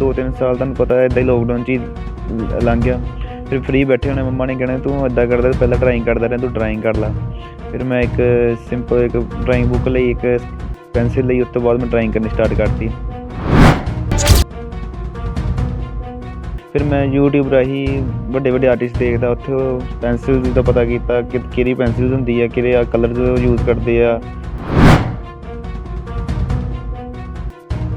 2-3 ਸਾਲ ਤੁਹਾਨੂੰ ਪਤਾ ਇਦਾਂ ਹੀ ਲੋਕਡਾਊਨ 'ਚ ਹੀ ਲੰਘ ਗਿਆ। ਫਿਰ ਫ੍ਰੀ ਬੈਠੇ ਹੋਣੇ ਮੰਮਾ ਨੇ ਕਹਿਣਾ, ਤੂੰ ਇਦਾਂ ਕਰਦਾ, ਪਹਿਲਾਂ ਡਰਾਇੰਗ ਕਰਦਾ ਰਿਹਾ, ਤੂੰ ਡਰਾਇੰਗ ਕਰ ਲੈ। ਫਿਰ ਮੈਂ ਇੱਕ ਸਿੰਪਲ ਇੱਕ ਡਰਾਇੰਗ ਬੁੱਕ ਲਈ, ਇੱਕ ਪੈਨਸਿਲ ਲਈ, ਉਸ ਤੋਂ ਬਾਅਦ ਮੈਂ ਡਰਾਇੰਗ ਕਰਨੀ ਸਟਾਰਟ ਕਰਤੀ। ਫਿਰ ਮੈਂ YouTube ਰਾਹੀਂ ਵੱਡੇ ਵੱਡੇ ਆਰਟਿਸਟ ਦੇਖਦਾ, ਉੱਥੇ ਪੈਨਸਿਲ ਦਾ ਪਤਾ ਕੀਤਾ ਕਿ, ਕਿਹੜੀ ਪੈਨਸਿਲ ਹੁੰਦੀ ਆ, ਕਿਹੜੇ ਕਲਰ ਯੂਜ਼ ਕਰਦੇ ਆ।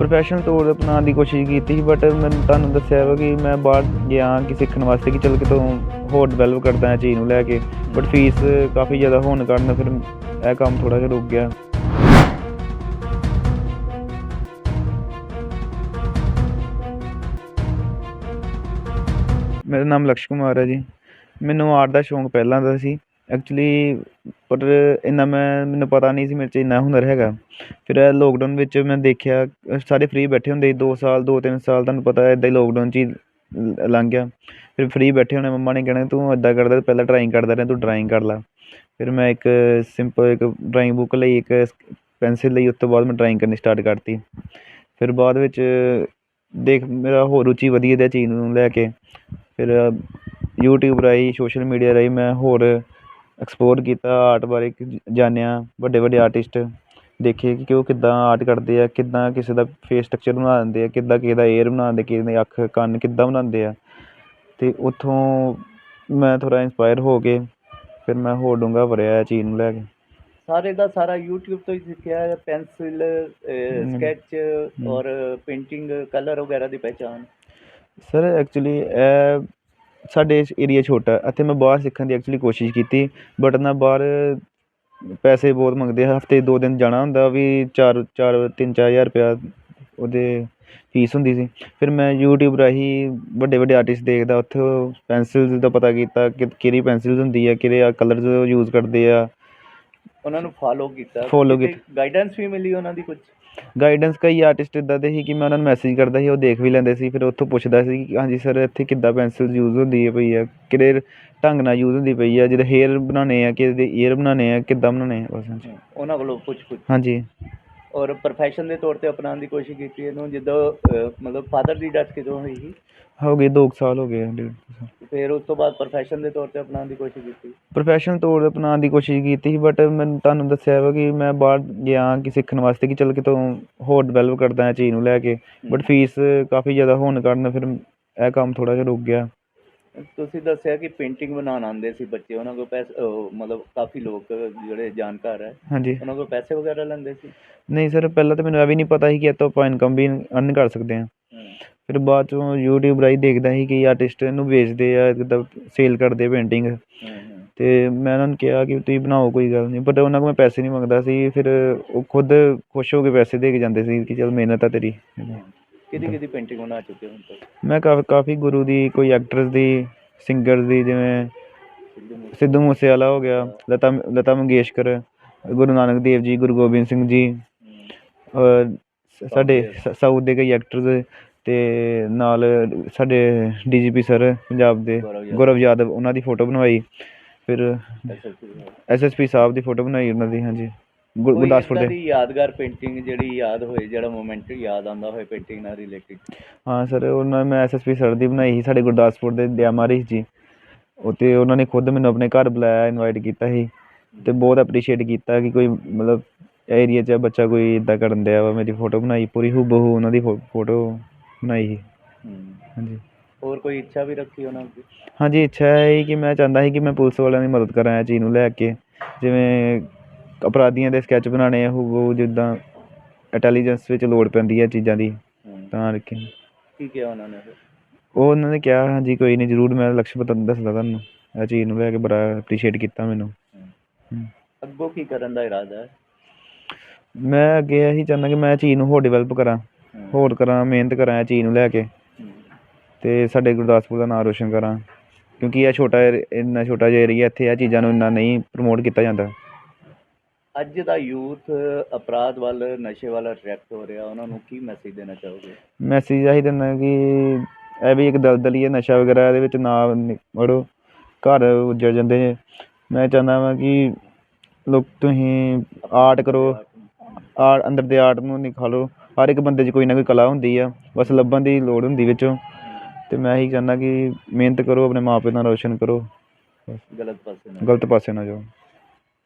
ਪ੍ਰੋਫੈਸ਼ਨਲ ਤੌਰ ਅਪਣਾਉਣ ਦੀ ਕੋਸ਼ਿਸ਼ ਕੀਤੀ ਸੀ ਬਟ ਮੈਨੂੰ ਤੁਹਾਨੂੰ ਦੱਸਿਆ ਵਾ ਕਿ ਮੈਂ ਬਾਹਰ ਗਿਆ ਕਿ ਸਿੱਖਣ ਵਾਸਤੇ ਕਿ ਚਲ ਕਿਤੋਂ ਹੋਰ ਡਿਵੈਲਪ ਕਰਦਾ ਹਾਂ ਚੀਜ਼ ਨੂੰ ਲੈ ਕੇ ਬਟ ਫੀਸ ਕਾਫੀ ਜ਼ਿਆਦਾ ਹੋਣ ਕਾਰਨ ਫਿਰ ਇਹ ਕੰਮ ਥੋੜਾ ਜਿਹਾ ਰੁਕ ਗਿਆ। ਮੇਰਾ ਨਾਮ ਲਕਸ਼ ਕੁਮਾਰ ਹੈ ਜੀ। ਮੈਨੂੰ ਆਰਟ ਦਾ ਸ਼ੌਂਕ ਪਹਿਲਾਂ ਦਾ ਸੀ। ਐਕਚੁਲੀ ਪਰ ਇੰਨਾ ਮੈਂ, ਮੈਨੂੰ ਪਤਾ ਨਹੀਂ ਸੀ, ਮੇਰੇ 'ਚ ਇੰਨਾ ਹੁਨਰ ਹੈਗਾ। ਫਿਰ ਇਹ ਲੋਕਡਾਊਨ ਵਿੱਚ ਮੈਂ ਦੇਖਿਆ, ਸਾਰੇ ਫ੍ਰੀ ਬੈਠੇ ਹੁੰਦੇ ਸੀ 2 ਸਾਲ 2-3 ਸਾਲ, ਤੁਹਾਨੂੰ ਪਤਾ ਇੱਦਾਂ ਹੀ ਲੋਕਡਾਊਨ 'ਚ ਹੀ ਲੰਘ ਗਿਆ। ਫਿਰ ਫ੍ਰੀ ਬੈਠੇ ਹੋਣੇ, ਮੰਮਾ ਨੇ ਕਹਿਣਾ, ਤੂੰ ਇੱਦਾਂ ਕਰਦਾ, ਪਹਿਲਾਂ ਡਰਾਇੰਗ ਕਰਦਾ ਰਿਹਾ, ਤੂੰ ਡਰਾਇੰਗ ਕਰ ਲੈ। ਫਿਰ ਮੈਂ ਇੱਕ ਸਿੰਪਲ ਇੱਕ ਡਰਾਇੰਗ ਬੁੱਕ ਲਈ, ਇੱਕ ਪੈਨਸਿਲ ਲਈ, ਉਸ ਤੋਂ ਬਾਅਦ ਮੈਂ ਡਰਾਇੰਗ ਕਰਨੀ ਸਟਾਰਟ ਕਰਤੀ। ਫਿਰ ਬਾਅਦ ਵਿੱਚ ਦੇਖ, ਮੇਰਾ ਹੋਰ ਰੁਚੀ ਵਧੀ ਇਹਦੇ ਚੀਜ਼ ਨੂੰ ਲੈ ਕੇ। ਫਿਰ ਯੂਟਿਊਬ ਰਾਹੀਂ ਸੋਸ਼ਲ ਮੀਡੀਆ ਰਾਹੀਂ ਮੈਂ ਹੋਰ ਐਕਸਪਲੋਰ ਕੀਤਾ ਆਰਟ ਬਾਰੇ ਜਾਣਿਆ ਵੱਡੇ ਵੱਡੇ ਆਰਟਿਸਟ ਦੇਖੇ ਕਿ ਉਹ ਕਿੱਦਾਂ ਆਰਟ ਕਰਦੇ ਆ ਕਿੱਦਾਂ ਕਿਸੇ ਦਾ ਫੇਸ ਸਟਰਕਚਰ ਬਣਾ ਦਿੰਦੇ ਆ ਕਿੱਦਾਂ ਕਿਸੇ ਦਾ ਏਅਰ ਬਣਾਉਂਦੇ ਕਿਸੇ ਦੀ ਅੱਖ ਕੰਨ ਕਿੱਦਾਂ ਬਣਾਉਂਦੇ ਆ। ਅਤੇ ਉੱਥੋਂ ਮੈਂ ਥੋੜ੍ਹਾ ਇੰਸਪਾਇਰ ਹੋ ਕੇ ਫਿਰ ਮੈਂ ਹੋਰ ਡੂੰਘਾ ਵੜਿਆ ਇਹ ਚੀਜ਼ ਨੂੰ ਲੈ ਕੇ। ਸਾਰੇ ਦਾ ਸਾਰਾ YouTube ਤੋਂ ਹੀ ਸਿੱਖਿਆ ਹੈ ਪੈਨਸਿਲ। ਸਕੈਚ ਔਰ ਪੇਂਟਿੰਗ ਕਲਰ ਵਗੈਰਾ ਦੀ ਪਹਿਚਾਣ। ਸਰ ਐਕਚੁਅਲੀ ਇਹ ਸਾਡੇ ਏਰੀਆ ਛੋਟਾ ਇੱਥੇ ਮੈਂ ਬਾਹਰ ਸਿੱਖਣ ਦੀ ਐਕਚੁਅਲੀ ਕੋਸ਼ਿਸ਼ ਕੀਤੀ ਬਟ ਨਾ ਬਾਹਰ ਪੈਸੇ ਬਹੁਤ ਮੰਗਦੇ ਆ ਹਫ਼ਤੇ ਦੋ ਦਿਨ ਜਾਣਾ ਹੁੰਦਾ ਵੀ ਚਾਰ ਚਾਰ ਤਿੰਨ ਚਾਰ ਹਜ਼ਾਰ ਰੁਪਇਆ ਉਹਦੇ ਫੀਸ ਹੁੰਦੀ ਸੀ। ਫਿਰ ਮੈਂ YouTube ਰਾਹੀਂ ਵੱਡੇ ਵੱਡੇ ਆਰਟਿਸਟ ਦੇਖਦਾ ਉੱਥੇ ਪੈਨਸਿਲ ਦਾ ਪਤਾ ਕੀਤਾ ਕਿ ਕਿਹੜੀ ਪੈਨਸਿਲ ਹੁੰਦੀ ਹੈ ਕਿਹੜੇ ਕਲਰ ਯੂਜ਼ ਕਰਦੇ ਆ। ਉਹਨਾਂ ਨੂੰ ਫਾਲੋ ਕੀਤਾ Follow ਗਾਈਡੈਂਸ ਵੀ ਮਿਲੀ ਉਹਨਾਂ ਦੀ ਕੁਝ ਗਾਈਡੈਂਸ ਕਈ ਆਰਟਿਸਟ ਇੱਦਾਂ ਦੇ ਸੀ ਕਿ ਮੈਂ ਉਹਨਾਂ ਨੂੰ ਮੈਸੇਜ ਕਰਦਾ ਸੀ ਉਹ ਦੇਖ ਵੀ ਲੈਂਦੇ ਸੀ ਫਿਰ ਉੱਥੋਂ ਪੁੱਛਦਾ ਸੀ ਕਿ ਹਾਂਜੀ ਸਰ ਇੱਥੇ ਕਿੱਦਾਂ ਪੈਨਸਿਲ ਯੂਜ਼ ਹੁੰਦੀ ਹੈ ਪਈ ਆ ਕਿਹੜੇ ਢੰਗ ਨਾਲ ਯੂਜ਼ ਹੁੰਦੀ ਪਈ ਆ ਜਿਹਦੇ ਹੇਅਰ ਬਣਾਉਣੇ ਆ ਕਿਸੇ ਦੇ ਈਅਰ ਬਣਾਉਣੇ ਆ ਕਿੱਦਾਂ ਬਣਾਉਣੇ ਆ ਬਸ ਹਾਂਜੀ। ਉਹਨਾਂ ਕੋਲੋਂ ਪੁੱਛ ਪੁੱਛ। ਹਾਂਜੀ। ਔਰ ਪ੍ਰੋਫੈਸ਼ਨ ਦੇ ਤੌਰ ਤੇ ਅਪਣਾਉਣ ਦੀ ਕੋਸ਼ਿਸ਼ ਕੀਤੀ ਇਹਨੂੰ ਜਦੋਂ ਅਹ, ਮਤਲਬ ਫਾਦਰ ਦੀ ਡੈਥ ਕਿਦੋਂ ਹੋਈ ਸੀ? ਹੋ ਗਏ 2 ਸਾਲ ਹੋ ਗਏ ਡੇਢ ਕੁ ਸਾਲ। ਫਿਰ ਉਸ ਤੋਂ ਬਾਅਦ ਪ੍ਰੋਫੈਸ਼ਨ ਦੇ ਤੌਰ ਤੇ ਅਪਣਾਉਣ ਦੀ ਕੋਸ਼ਿਸ਼ ਕੀਤੀ। ਪ੍ਰੋਫੈਸ਼ਨਲ ਤੌਰ ਅਪਣਾਉਣ ਦੀ ਕੋਸ਼ਿਸ਼ ਕੀਤੀ ਸੀ ਬਟ ਮੈਨੂੰ ਤੁਹਾਨੂੰ ਦੱਸਿਆ ਵਾ ਕਿ ਮੈਂ ਬਾਹਰ ਗਿਆ ਕਿ ਸਿੱਖਣ ਵਾਸਤੇ ਕਿ ਚਲ ਕਿਤੋਂ ਹੋਰ ਡਿਵੈਲਪ ਕਰਦਾ ਹਾਂ ਚੀਜ਼ ਨੂੰ ਲੈ ਕੇ। ਬਟ ਫੀਸ ਕਾਫੀ ਜ਼ਿਆਦਾ ਹੋਣ ਕਾਰਨ ਫਿਰ ਇਹ ਕੰਮ ਥੋੜਾ ਜਿਹਾ ਰੁਕ ਗਿਆ। ਤੁਸੀਂ ਦੱਸਿਆ ਕਿ ਪੇਂਟਿੰਗ ਬਣਾਉਣ ਆਉਂਦੇ ਸੀ ਬੱਚੇ ਉਹਨਾਂ ਕੋਲ ਪੈਸੇ ਮਤਲਬ ਕਾਫੀ ਲੋਕ ਜਿਹੜੇ ਜਾਣਕਾਰ ਹੈ। ਹਾਂਜੀ। ਉਹਨਾਂ ਕੋਲ ਪੈਸੇ ਵਗੈਰਾ ਲੈਂਦੇ ਸੀ? ਨਹੀਂ ਸਰ ਪਹਿਲਾਂ ਤਾਂ ਮੈਨੂੰ ਇਹ ਵੀ ਨਹੀਂ ਪਤਾ ਸੀ ਕਿ ਇਹ ਤੋਂ ਆਪਾਂ ਇਨਕਮ ਵੀ ਅਰਨ ਕਰ ਸਕਦੇ ਹਾਂ। ਫਿਰ ਬਾਅਦ ਚੋਂ YouTube ਰਾਹੀਂ ਦੇਖਦਾ ਸੀ ਕਿ ਆਰਟਿਸਟ ਇਹਨੂੰ ਵੇਚਦੇ ਆ ਜਿੱਦਾਂ ਸੇਲ ਕਰਦੇ ਪੇਂਟਿੰਗ ਹੂੰ ਹੂੰ ਤੇ ਮੈਂ ਉਹਨਾਂ ਨੂੰ ਕਿਹਾ ਕਿ ਤੁਸੀਂ ਬਣਾਓ ਕੋਈ ਗੱਲ ਨਹੀਂ। ਬਟ ਉਹਨਾਂ ਕੋਲ ਮੈਂ ਪੈਸੇ ਨਹੀਂ ਮੰਗਦਾ ਸੀ ਫਿਰ ਉਹ ਖੁਦ ਖੁਸ਼ ਹੋ ਕੇ ਪੈਸੇ ਦੇ ਕੇ ਜਾਂਦੇ ਸੀ ਕਿ ਚਲ ਮਿਹਨਤ ਆ ਤੇਰੀ। ਕਿਹਦੀ ਕਿਹਦੀ ਪੇਂਟਿੰਗ ਬਣਾ ਚੁੱਕੇ ਹੁਣ ਤੱਕ? ਮੈਂ ਕਾਫੀ ਕਾਫੀ ਗੁਰੂ ਦੀ ਕੋਈ ਐਕਟਰਸ ਦੀ ਸਿੰਗਰਸ ਦੀ ਜਿਵੇਂ ਸਿੱਧੂ ਮੂਸੇ- ਸਿੱਧੂ ਮੂਸੇਵਾਲਾ ਹੋ ਗਿਆ ਲਤਾ ਲਤਾ ਮੰਗੇਸ਼ਕਰ ਗੁਰੂ ਨਾਨਕ ਦੇਵ ਜੀ ਗੁਰੂ ਗੋਬਿੰਦ ਸਿੰਘ ਜੀ ਸਾਡੇ ਸਾਊਥ ਦੇ ਕਈ ਐਕਟਰਸ ਤੇ ਨਾਲ ਸਾਡੇ ਡੀਜੀਪੀ ਸਰ ਪੰਜਾਬ ਦੇ ਗੌਰਵ ਯਾਦਵ। ਉਹਨਾਂ ਦੀ ਫੋਟੋ ਬਣਵਾਈ। ਫਿਰ SSP ਦਾ। ਐਸਐਸਪੀ ਸਾਹਿਬ ਦੀ ਫੋਟੋ ਬਣਾਈ ਉਹਨਾਂ ਦੀ ਹਾਂਜੀ। ਗੁਰ- ਕੋਈ ਗੁਰਦਾਸਪੁਰ ਦੇ। ਦੀ ਯਾਦਗਾਰ ਪੇਂਟਿੰਗ ਜਿਹੜੀ ਯਾਦ ਹੋਏ ਜਿਹੜਾ ਮੋਮੈਂਟ ਯਾਦ ਆਉਂਦਾ ਹੋਏ ਪੇਂਟਿੰਗ ਨਾਲ ਰਿਲੇਟਡ ਹਾਂ ਸਰ ਉਹਨਾਂ ਮੈਂ ਐਸਐਸਪੀ ਸਰ ਦੀ ਬਣਾਈ ਸੀ ਸਾਡੇ ਗੁਰਦਾਸਪੁਰ ਦੇ ਦਿਆਮਾਰੀ ਜੀ। ਉਤੇ ਉਹਨਾਂ ਨੇ ਖੁਦ ਮੈਨੂੰ ਆਪਣੇ ਘਰ ਬੁਲਾਇਆ ਇਨਵਾਈਟ ਕੀਤਾ ਸੀ। ਤੇ ਬਹੁਤ ਐਪਰੀਸ਼ੀਏਟ ਕੀਤਾ ਕਿ ਕੋਈ ਮਤਲਬ ਏਰੀਆ 'ਚ ਬੱਚਾ ਕੋਈ ਇਦਾਂ ਕਰਨ ਦਿਆ ਵਾ। ਮੇਰੀ ਫੋਟੋ ਬਣਾਈ ਪੂਰੀ ਹੂਬਹੂ ਉਹਨਾਂ ਦੀ ਫੋਟੋ। ਬਣਾਈ ਸੀ। ਹਾਂਜੀ। ਹੋਰ ਕੋਈ ਇੱਛਾ ਵੀ ਰੱਖੀ ਉਹਨਾਂ ਦੀ? ਹਾਂਜੀ ਇੱਛਾ ਹੈ ਕਿ ਮੈਂ ਚਾਹੁੰਦਾ ਸੀ ਕਿ ਮੈਂ ਪੁਲਿਸ ਵਾਲਿਆਂ ਦੀ ਮਦਦ ਕਰਾਂ ਇਹ ਚੀਜ਼ ਨੂੰ ਲੈ ਕੇ। ਜਿਵੇਂ ਅਪਰਾਧੀਆਂ ਦੇ ਸਕੈਚ ਬਣਾਉਣੇ ਆ ਹੂਬਹੂ ਜਿੱਦਾਂ ਇੰਟੈਲੀਜੈਂਸ ਵਿੱਚ ਲੋੜ ਪੈਂਦੀ ਹੈ ਚੀਜ਼ਾਂ ਦੀ ਹੂੰ। ਤਾਂ ਕਰਕੇ। ਕੀ ਕਿਹਾ ਉਹਨਾਂ ਨੇ ਫਿਰ? ਉਹ ਉਹਨਾਂ ਨੇ ਕਿਹਾ ਹਾਂਜੀ ਕੋਈ ਨਹੀਂ ਜ਼ਰੂਰ ਮੈਂ ਲਕਸ਼ ਪਤਾ ਦੱਸਦਾ ਤੁਹਾਨੂੰ। ਇਹ ਚੀਜ਼ ਨੂੰ ਲੈ ਕੇ ਬੜਾ ਐਪਰੀਸ਼ੀਏਟ ਕੀਤਾ ਮੈਨੂੰ। ਅੱਗੋਂ ਕੀ ਕਰਨ ਦਾ ਇਰਾਦਾ ਹੈ? ਮੈਂ ਅੱਗੇ ਇਹੀ ਚਾਹੁੰਦਾ ਕਿ ਮੈਂ ਇਹ ਚੀਜ਼ ਨੂੰ ਹੋਰ ਡਿਵੈਲਪ ਕਰਾਂ। ਹੋਰ ਕਰਾਂ ਮਿਹਨਤ ਕਰਾਂ ਇਹ ਚੀਜ਼ ਨੂੰ ਲੈ ਕੇ। ਹੂੰ। ਤੇ ਸਾਡੇ ਗੁਰਦਾਸਪੁਰ ਦਾ ਨਾਮ ਰੋਸ਼ਨ ਕਰਾਂ। ਕਿਉਂਕਿ ਇਹ ਛੋਟਾ ਇੰਨਾ ਛੋਟਾ ਜਿਹਾ ਏਰੀਆ ਇੱਥੇ ਇਹ ਚੀਜ਼ਾਂ ਨੂੰ ਇੰਨਾ ਨਹੀਂ ਪ੍ਰਮੋਟ ਕੀਤਾ ਜਾਂਦਾ। ਅੱਜ ਦਾ ਯੂਥ ਅਪਰਾਧ ਵੱਲ ਨਸ਼ੇ ਵੱਲ ਅਟਰੈਕਟ ਹੋ ਰਿਹਾ। ਉਹਨਾਂ ਨੂੰ ਕੀ ਮੈਸੇਜ ਦੇਣਾ ਚਾਹੋਗੇ? ਮੈਸੇਜ ਆਹੀ ਦਿੰਦਾ ਕਿ ਇਹ ਵੀ ਇੱਕ ਦਲਦਲ ਹੀ ਹੈ ਨਸ਼ਾ ਵਗੈਰਾ ਇਹਦੇ ਵਿੱਚ ਨਾ ਨਿ- ਵੜੋ ਘਰ ਉੱਜੜ ਜਾਂਦੇ ਨੇ ਮੈਂ ਚਾਹੁੰਦਾ ਵਾਂ ਕਿ ਲੋਕ ਤੁਸੀਂ ਆਰਟ ਕਰੋ। ਆਰਟ ਅੰਦਰ ਦੇ ਆਰਟ ਨੂੰ ਨਿਖਾਲੋ। ਹਰ ਇੱਕ ਬੰਦੇ 'ਚ ਕੋਈ ਨਾ ਕੋਈ ਕਲਾ ਹੁੰਦੀ ਆ ਬਸ ਲੱਭਣ ਦੀ ਲੋੜ ਹੁੰਦੀ ਵਿੱਚੋਂ। ਅਤੇ ਮੈਂ ਇਹੀ ਚਾਹੁੰਦਾ ਕਿ ਮਿਹਨਤ ਕਰੋ ਆਪਣੇ ਮਾਂ ਪਿਓ ਦਾ ਨਾਮ ਰੌਸ਼ਨ ਕਰੋ। ਗਲਤ ਪਾਸੇ ਨਾ ਗਲਤ ਪਾਸੇ ਨਾ ਜਾਓ।